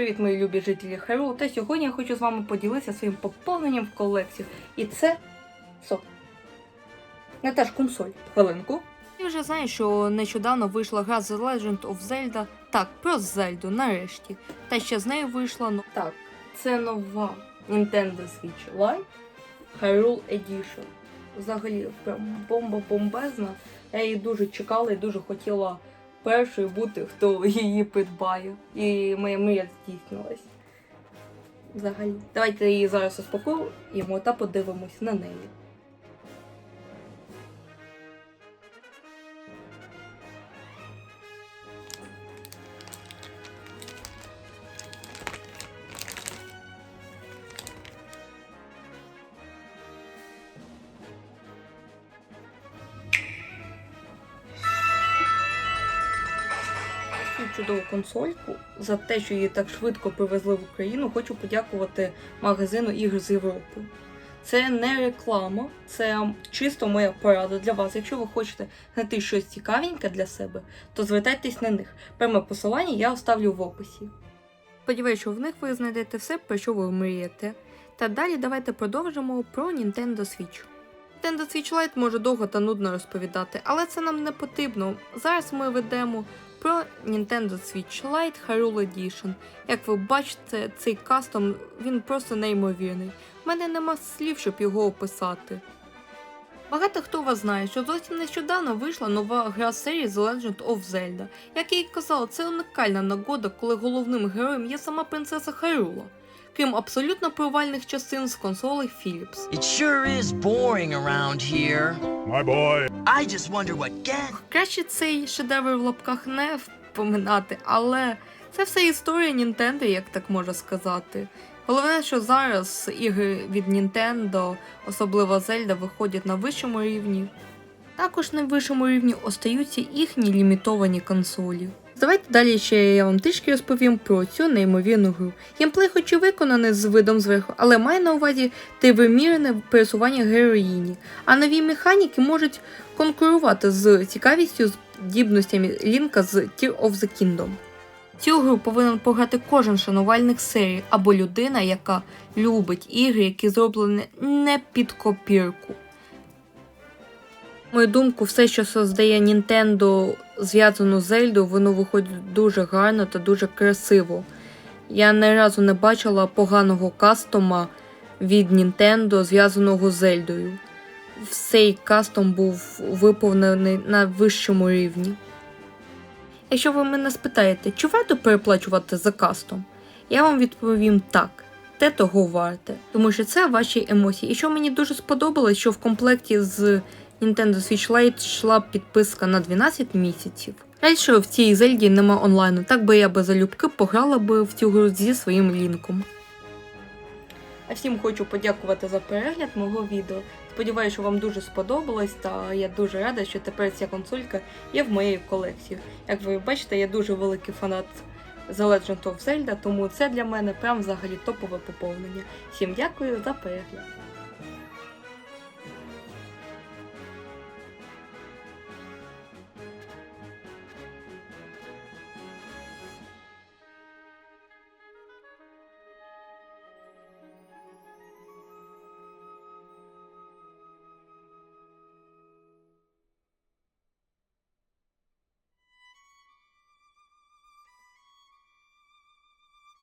привіт, мої любі жителі Херу. Та сьогодні я хочу з вами поділитися своїм поповненням в колекцію. І це сок. Не консоль. Хвилинку. Ти вже знаєш, що нещодавно вийшла гра The Legend of Zelda. Так, про Зельду, нарешті. Та ще з нею вийшла ну, Так, це нова Nintendo Switch Lite Hyrule Edition. Взагалі, прям бомба бомбезна. Я її дуже чекала і дуже хотіла першою бути, хто її придбає. І моя мрія здійснилась. Взагалі. Давайте її зараз успокоїмо та подивимось на неї. Чудову консольку за те, що її так швидко привезли в Україну, хочу подякувати магазину ігр з Європи. Це не реклама, це чисто моя порада для вас. Якщо ви хочете знайти щось цікавеньке для себе, то звертайтесь на них. Пряме посилання я оставлю в описі. Сподіваюся, що в них ви знайдете все, про що ви мрієте. Та далі давайте продовжимо про Nintendo Switch. Nintendo Switch Lite може довго та нудно розповідати, але це нам не потрібно. Зараз ми ведемо про Nintendo Switch Lite Hyrule Edition. Як ви бачите, цей кастом він просто неймовірний. У мене нема слів, щоб його описати. Багато хто вас знає, що зовсім нещодавно вийшла нова гра серії The Legend of Zelda. Як я й казала, це унікальна нагода, коли головним героєм є сама принцеса Хайрула. Крім абсолютно провальних частин з консолей Philips. It sure is boring around here. My boy. I just wonder what Gan. Краще цей шедевр в лапках не впоминати, але це все історія Нінтендо, як так можна сказати. Головне, що зараз ігри від Нінтендо, особливо Зельда, виходять на вищому рівні. Також на вищому рівні остаються їхні лімітовані консолі. Давайте далі ще я вам трішки розповім про цю неймовірну гру. Геймплей хоч і виконаний з видом зверху, але має на увазі тривимірне пересування героїні, а нові механіки можуть конкурувати з цікавістю здібностями Лінка з Tear of the Kingdom. Цю гру повинен пограти кожен шанувальник серії або людина, яка любить ігри, які зроблені не під копірку. Мою думку, все, що создає Nintendo зв'язано з Зельдою, воно виходить дуже гарно та дуже красиво. Я ні разу не бачила поганого кастома від Nintendo, зв'язаного з Зельдою. Цей кастом був виповнений на вищому рівні. Якщо ви мене спитаєте, чи варто переплачувати за кастом, я вам відповім так. Те того варте, тому що це ваші емоції. І що мені дуже сподобалось, що в комплекті з Nintendo Switch Lite йшла підписка на 12 місяців. Що в цій зельді нема онлайну, так би я би залюбки пограла би в цю гру зі своїм лінком. А всім хочу подякувати за перегляд мого відео. Сподіваюся, що вам дуже сподобалось, та я дуже рада, що тепер ця консолька є в моїй колекції. Як ви бачите, я дуже великий фанат The Legend of Zelda, тому це для мене прям взагалі топове поповнення. Всім дякую за перегляд.